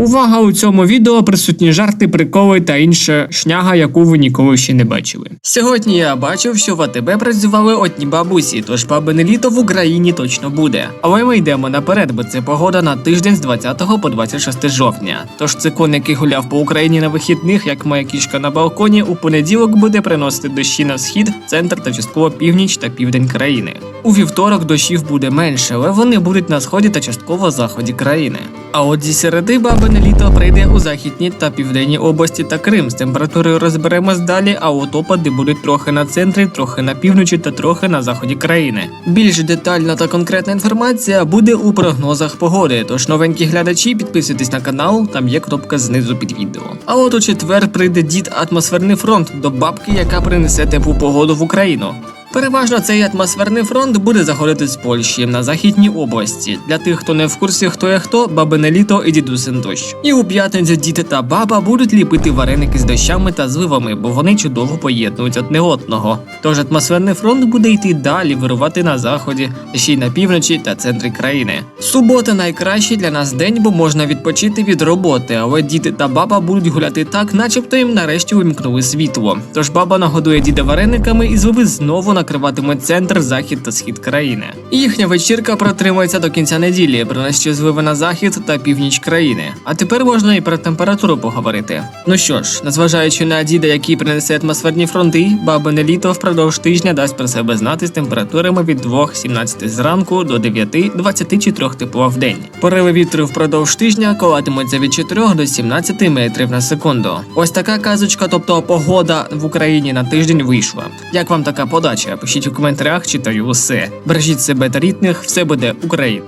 Увага! У цьому відео присутні жарти, приколи та інша шняга, яку ви ніколи ще не бачили. Сьогодні я бачив, що в АТБ працювали одні бабусі, тож бабине літо в Україні точно буде. Але ми йдемо наперед, бо це погода на тиждень з 20 по 26 жовтня. Тож цикон, який гуляв по Україні на вихідних, як моя кішка на балконі, у понеділок буде приносити дощі на схід, центр та частково північ та південь країни. У вівторок дощів буде менше, але вони будуть на сході та частково заході країни. А от зі середи бабине літо прийде у західній та південній області та Крим. З температурою розберемось далі, а от опади будуть трохи на центрі, трохи на півночі та трохи на заході країни. Більш детальна та конкретна інформація буде у прогнозах погоди. Тож новенькі глядачі, підписуйтесь на канал, там є кнопка знизу під відео. А от у четвер прийде дід атмосферний фронт до бабки, яка принесе теплу погоду в Україну. Переважно цей атмосферний фронт буде заходити з Польщі на західній області. Для тих, хто не в курсі, хто є хто, бабине літо і дідусин дощ. І у п'ятницю діти та баба будуть ліпити вареники з дощами та зливами, бо вони чудово поєднують одне одного. Тож атмосферний фронт буде йти далі, вирувати на заході, ще й на півночі та центрі країни. Субота найкращий для нас день, бо можна відпочити від роботи, але діти та баба будуть гуляти так, начебто їм нарешті вимкнули світло. Тож баба нагодує діда варениками і зливи знову накриватимуть центр, захід та схід країни. Їхня вечірка протримується до кінця неділі, принесе зливи на захід та північ країни. А тепер можна і про температуру поговорити. Ну що ж, незважаючи на діда, який принесе атмосферні фронти, бабине літо впродовж тижня дасть про себе знати з температурами від 2-17 зранку до 9-23 тепла в день. Пориви вітру впродовж тижня коливатимуться від 4 до 17 метрів на секунду. Ось така казочка, тобто погода в Україні на тиждень вийшла. Як вам така подача? Пишіть у коментарях, читаю усе. Бережіть себе та рідних, все буде Україна.